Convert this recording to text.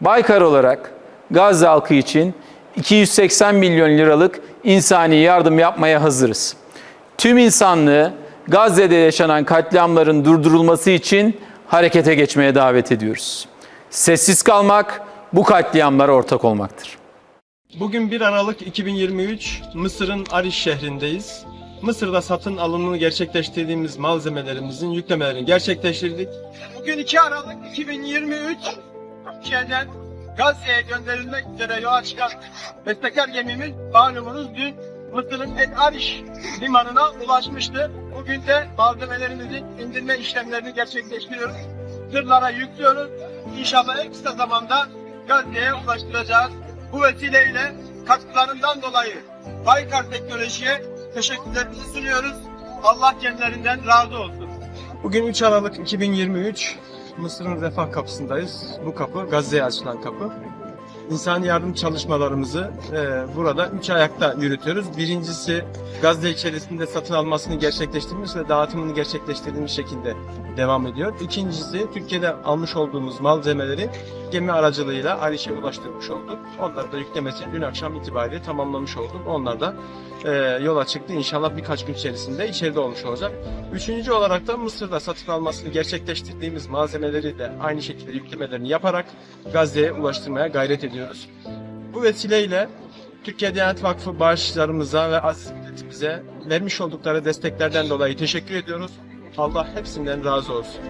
Baykar olarak Gazze halkı için 280 milyon liralık insani yardım yapmaya hazırız. Tüm insanlığı Gazze'de yaşanan katliamların durdurulması için harekete geçmeye davet ediyoruz. Sessiz kalmak bu katliamlara ortak olmaktır. Bugün 1 Aralık 2023 Mısır'ın Ariş şehrindeyiz. Mısır'da satın alımını gerçekleştirdiğimiz malzemelerimizin yüklemelerini gerçekleştirdik. Bugün 2 Aralık 2023 Türkiye'den Gazze'ye gönderilmek üzere yola çıkan bestekar gemimiz malumunuz dün Mısır'ın El Ariş limanına ulaşmıştı. Bugün de malzemelerimizin indirme işlemlerini gerçekleştiriyoruz. Tırlara yüklüyoruz. İnşallah en kısa zamanda Gazze'ye ulaştıracağız. Bu vesileyle katkılarından dolayı Baykar Teknoloji'ye teşekkürlerimizi sunuyoruz. Allah kendilerinden razı olsun. Bugün 3 Aralık 2023 Mısır'ın refah kapısındayız. Bu kapı Gazze'ye açılan kapı. İnsani yardım çalışmalarımızı e, burada üç ayakta yürütüyoruz. Birincisi Gazze içerisinde satın almasını gerçekleştirmiş ve dağıtımını gerçekleştirdiğimiz şekilde devam ediyor. İkincisi Türkiye'de almış olduğumuz malzemeleri gemi aracılığıyla Ariş'e ulaştırmış olduk. Onlar da yüklemesi dün akşam itibariyle tamamlamış olduk. Onlar da e, yola çıktı. İnşallah birkaç gün içerisinde içeride olmuş olacak. Üçüncü olarak da Mısır'da satın almasını gerçekleştirdiğimiz malzemeleri de aynı şekilde yüklemelerini yaparak Gazze'ye ulaştırmaya gayret ediyoruz. Bu vesileyle Türkiye Diyanet Vakfı bağışlarımıza ve aziz vermiş oldukları desteklerden dolayı teşekkür ediyoruz. Allah hepsinden razı olsun.